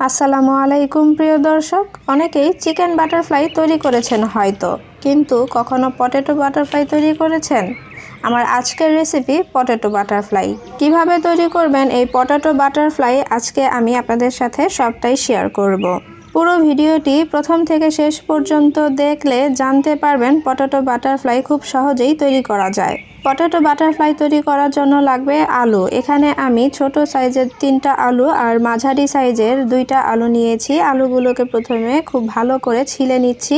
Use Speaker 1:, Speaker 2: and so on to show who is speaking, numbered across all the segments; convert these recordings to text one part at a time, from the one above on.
Speaker 1: আসসালামু আলাইকুম, প্রিয় দর্শক। অনেকেই চিকেন বাটারফ্লাই তৈরি করেছেন হয়তো, কিন্তু কখনো পটেটো বাটারফ্লাই তৈরি করেছেন? আমার আজকের রেসিপি পটেটো বাটারফ্লাই। কীভাবে তৈরি করবেন এই পটেটো বাটারফ্লাই, আজকে আমি আপনাদের সাথে সবটাই শেয়ার করব। পুরো ভিডিওটি প্রথম থেকে শেষ পর্যন্ত দেখলে জানতে পারবেন পটেটো বাটারফ্লাই খুব সহজেই তৈরি করা যায়। পটেটো বাটারফ্লাই তৈরি করার জন্য লাগবে আলু। এখানে আমি ছোট সাইজের তিনটা আলু আর মাঝারি সাইজের দুইটা আলু নিয়েছি। আলুগুলোকে প্রথমে খুব ভালো করে ছিলে নিচ্ছি।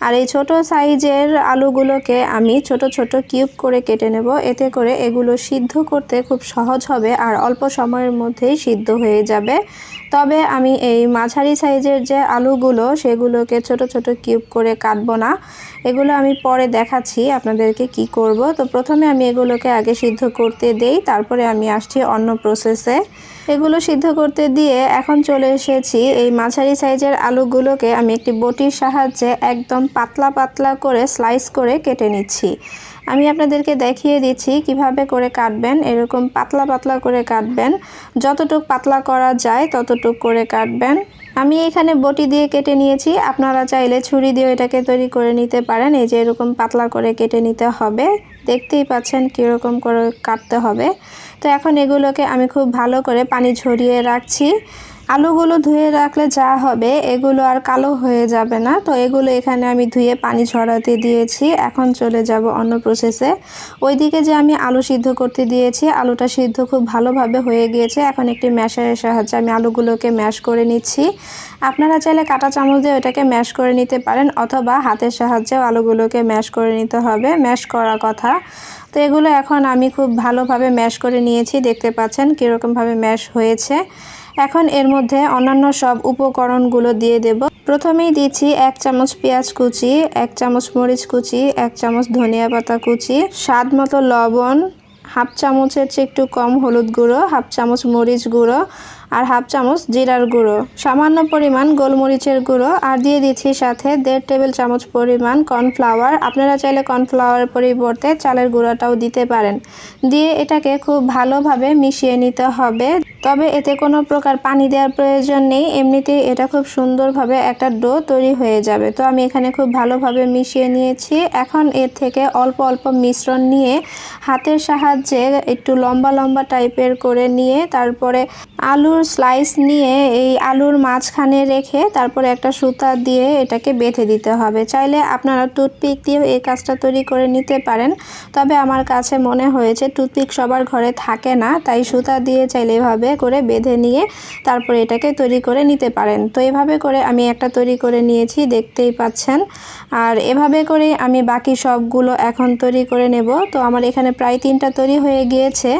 Speaker 1: আর এই ছোট সাইজের আলুগুলোকে আমি ছোট ছোট কিউব করে কেটে নেব। এতে করে এগুলো সিদ্ধ করতে খুব সহজ হবে আর অল্প সময়ের মধ্যেই সিদ্ধ হয়ে যাবে। তবে আমি এই মাঝারি সাইজের যে আলুগুলো, সেগুলোকে ছোট ছোট কিউব করে কাটবো না। এগুলো আমি পরে দেখাচ্ছি আপনাদেরকে কি করব। তো প্রথমে আমি এগুলোকে আগে সিদ্ধ করতে দেই, তারপরে আমি আসছি অন্য প্রসেসে এগুলো সিদ্ধ করতে দিয়ে এখন চলে এসেছি এই মাঝারি সাইজের আলুগুলোকে আমি একটি বটির সাহায্যে একদম পাতলা পাতলা করে স্লাইস করে কেটে নিচ্ছি। আমি আপনাদেরকে দেখিয়ে দিচ্ছি কীভাবে করে কাটবেন, এরকম পাতলা পাতলা করে কাটবেন। যতটুক পাতলা করা যায় ততটুক করে কাটবেন। আমি এখানে বটি দিয়ে কেটে নিয়েছি, আপনারা চাইলে ছুরি দিয়ে এটাকে তৈরি করে নিতে পারেন। এই যে এরকম পাতলা করে কেটে নিতে হবে, দেখতেই পাচ্ছেন কীরকম করে কাটতে হবে। তো এখন এগুলোকে আমি খুব ভালো করে পানি ঝরিয়ে রাখছি। আলুগুলো ধুয়ে রাখলে যা হবে, এগুলো আর কালো হয়ে যাবে না। তো এগুলো এখানে আমি ধুয়ে পানি ছড়াতে দিয়েছি। এখন চলে যাব অন্য প্রসেসে ওইদিকে যে আমি আলু সিদ্ধ করতে দিয়েছি, আলুটা সিদ্ধ খুব ভালোভাবে হয়ে গিয়েছে। এখন একটি ম্যাশারের সাহায্যে আমি আলুগুলোকে ম্যাশ করে নিচ্ছি। আপনারা চাইলে কাটা চামচ দিয়ে ওটাকে ম্যাশ করে নিতে পারেন, অথবা হাতের সাহায্যেও আলুগুলোকে ম্যাশ করে নিতে হবে। ম্যাশ করার কথা। তো এগুলো এখন আমি খুব ভালোভাবে ম্যাশ করে নিয়েছি, দেখতে পাচ্ছেন কীরকমভাবে ম্যাশ হয়েছে। এখন এর মধ্যে অন্যান্য সব উপকরণগুলো দিয়ে দেব। প্রথমেই দিচ্ছি এক চামচ পেঁয়াজ কুচি, এক চামচ মরিচ কুচি, এক চামচ ধনিয়া পাতা কুচি স্বাদ মতো লবণ হাফ চামচের চেয়ে একটু কম হলুদ গুঁড়ো, হাফ চামচ মরিচ গুঁড়ো আর হাফ চামচ জিরার গুঁড়ো। সামান্য পরিমাণ গোলমরিচের গুঁড়ো আর দিয়ে দিচ্ছি সাথে দেড় টেবিল চামচ পরিমাণ কর্নফ্লাওয়ার। আপনারা চাইলে কর্নফ্লাওয়ারের পরিবর্তে চালের গুঁড়োটাও দিতে পারেন। দিয়ে এটাকে খুব ভালোভাবে মিশিয়ে নিতে হবে। তবে এতে কোনো প্রকার পানি দেওয়ার প্রয়োজন নেই। এমনিতেই এটা খুব সুন্দরভাবে একটা ডো তৈরি হয়ে যাবে। তো আমি এখানে খুব ভালোভাবে মিশিয়ে নিয়েছি। এখন এর থেকে অল্প অল্প মিশ্রণ নিয়ে হাতের সাহায্যে একটু লম্বা লম্বা টাইপের করে নিয়ে তারপরে আলুর স্লাইস নিয়ে এই আলুর মাঝখানে রেখে তারপরে একটা সুতা দিয়ে এটাকে বেঁধে দিতে হবে। চাইলে আপনারা টুথপিক দিয়েও এই কাজটা তৈরি করে নিতে পারেন। তবে আমার কাছে মনে হয়েছে টুথপিক সবার ঘরে থাকে না, তাই সুতা দিয়ে চাইলে এভাবে করে বেঁধে নিয়ে তারপরে এটাকে তৈরি করে নিতে পারেন। তো এভাবে করে আমি একটা তৈরি করে নিয়েছি, দেখতেই পাচ্ছেন। আর এভাবে করে আমি বাকি সবগুলো এখন তৈরি করে নেব। তো আমার এখানে প্রায় তিনটা তৈরি হয়ে গিয়েছে।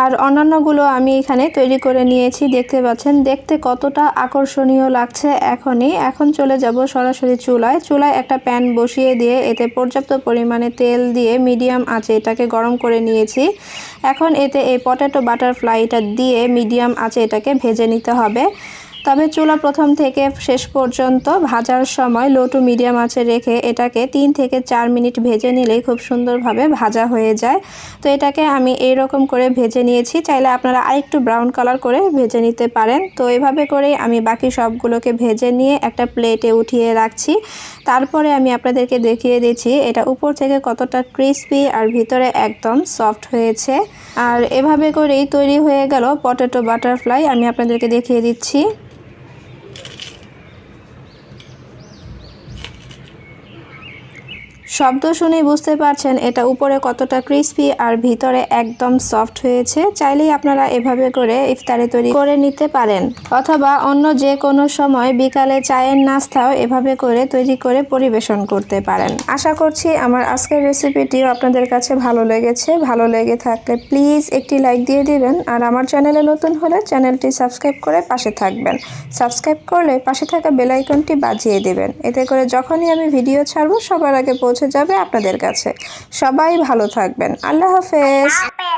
Speaker 1: আর অন্যান্যগুলো আমি এখানে তৈরি করে নিয়েছি, দেখতে পাচ্ছেন। দেখতে কতটা আকর্ষণীয় লাগছে এখনই। এখন চলে যাব সরাসরি চুলায়। চুলায় একটা প্যান বসিয়ে দিয়ে এতে পর্যাপ্ত পরিমাণে তেল দিয়ে মিডিয়াম আঁচে এটাকে গরম করে নিয়েছি। এখন এতে এই পটেটো বাটারফ্লাইটা দিয়ে মিডিয়াম আঁচে এটাকে ভেজে নিতে হবে। তবে চুলা প্রথম থেকে শেষ পর্যন্ত ভাজার সময় লো টু মিডিয়াম আঁচে রেখে এটাকে তিন থেকে চার মিনিট ভেজে নিলেই খুব সুন্দরভাবে ভাজা হয়ে যায়। তো এটাকে আমি এই রকম করে ভেজে নিয়েছি। চাইলে আপনারা আরেকটু ব্রাউন কালার করে ভেজে নিতে পারেন। তো এভাবে করেই আমি বাকি সবগুলোকে ভেজে নিয়ে একটা প্লেটে উঠিয়ে রাখছি। তারপরে আমি আপনাদেরকে দেখিয়ে দিচ্ছি এটা উপর থেকে কতটা ক্রিসপি আর ভিতরে একদম সফট হয়েছে। আর এভাবে করেই তৈরি হয়ে গেল পটেটো বাটারফ্লাই। আমি আপনাদেরকে দেখিয়ে দিচ্ছি। শব্দ শুনেই বুঝতে পারছেন এটা উপরে কতটা ক্রিস্পি আর ভিতরে একদম সফট হয়েছে। চাইলেই আপনারা এভাবে করে ইফতারে তৈরি করে নিতে পারেন। অথবা অন্য যে কোনো সময় বিকালে চায়ের নাস্তাও এভাবে করে তৈরি করে পরিবেশন করতে পারেন। আশা করছি আমার আজকের রেসিপিটিও আপনাদের কাছে ভালো লেগেছে। ভালো লেগে থাকলে প্লিজ একটি লাইক দিয়ে দিবেন। আর আমার চ্যানেলে নতুন হলে চ্যানেলটি সাবস্ক্রাইব করে পাশে থাকবেন। সাবস্ক্রাইব করলে পাশে থাকা বেলাইকনটি বাজিয়ে দেবেন। এতে করে যখনই আমি ভিডিও ছাড়বো, সবার আগে পৌঁছে যাবে আপনাদের কাছে। সবাই ভালো থাকবেন। আল্লাহ হাফেজ।